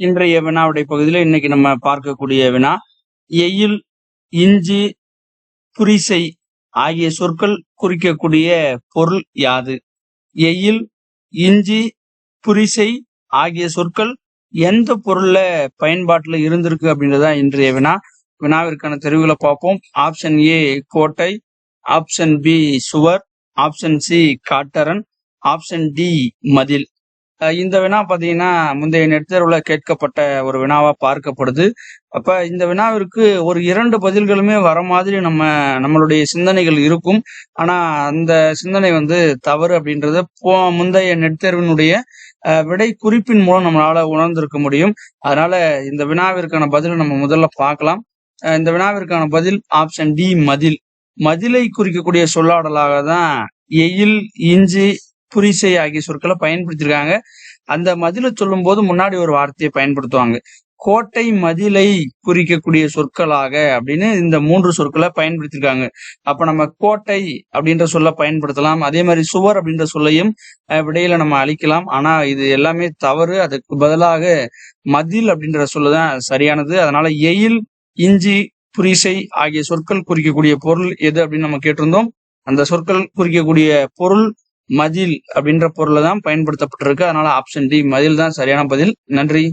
இன்றைய வினாவுடைய பகுதியில இன்னைக்கு நம்ம பார்க்கக்கூடிய வினா எயில் இஞ்சி புரிசை ஆகிய சொற்கள் குறிக்கக்கூடிய பொருள் யாது? எயில் இஞ்சி புரிசை ஆகிய சொற்கள் எந்த பொருள்ல பயன்பாட்டுல இருந்திருக்கு அப்படின்றதான் இன்றைய வினா. வினாவிற்கான தெரிவுகளை பார்ப்போம். ஆப்ஷன் ஏ கோட்டை. ஆப்ஷன் பி சுவர். ஆப்ஷன் சி காட்டரன். ஆப்ஷன் டி மதில். இந்த வினா பாத்தீங்கன்னா முந்தைய நெடுத்தேர்வுல கேட்கப்பட்ட ஒரு வினாவா பார்க்கப்படுது. அப்ப இந்த வினாவிற்கு ஒரு இரண்டு பதில்களுமே வர மாதிரி நம்ம நம்மளுடைய சிந்தனைகள் இருக்கும். ஆனா அந்த சிந்தனை வந்து தவறு அப்படின்றத போ முந்தைய நெடுத்தேர்வினுடைய விடை குறிப்பின் மூலம் நம்மளால உணர்ந்திருக்க முடியும். அதனால இந்த வினாவிற்கான பதிலை நம்ம முதல்ல பார்க்கலாம். இந்த வினாவிற்கான பதில் ஆப்ஷன் டி மதில். மதிலை குறிக்கக்கூடிய சொல்லாடலாக தான் எயில் இஞ்சி புரிசை ஆகிய சொற்களை பயன்படுத்தியிருக்காங்க. அந்த மதிலை சொல்லும் போது முன்னாடி ஒரு வார்த்தையை பயன்படுத்துவாங்க. கோட்டை மதிலை குறிக்கக்கூடிய சொற்களாக அப்படின்னு இந்த மூன்று சொற்களை பயன்படுத்தியிருக்காங்க. அப்ப நம்ம கோட்டை அப்படின்ற சொல்ல பயன்படுத்தலாம். அதே மாதிரி சுவர் அப்படின்ற சொல்லையும் விடையில நம்ம அழிக்கலாம். ஆனா இது எல்லாமே தவறு. அதுக்கு பதிலாக மதில் அப்படின்ற சொல்லதான் சரியானது. அதனால எயில் இஞ்சி புரிசை ஆகிய சொற்கள் குறிக்கக்கூடிய பொருள் எது அப்படின்னு நம்ம கேட்டிருந்தோம். அந்த சொற்கள் குறிக்கக்கூடிய பொருள் மதில் அப்படின்ற பொருளை தான் பயன்படுத்தப்பட்டிருக்கு. அதனால ஆப்ஷன் டி மதில் தான் சரியான பதில். நன்றி.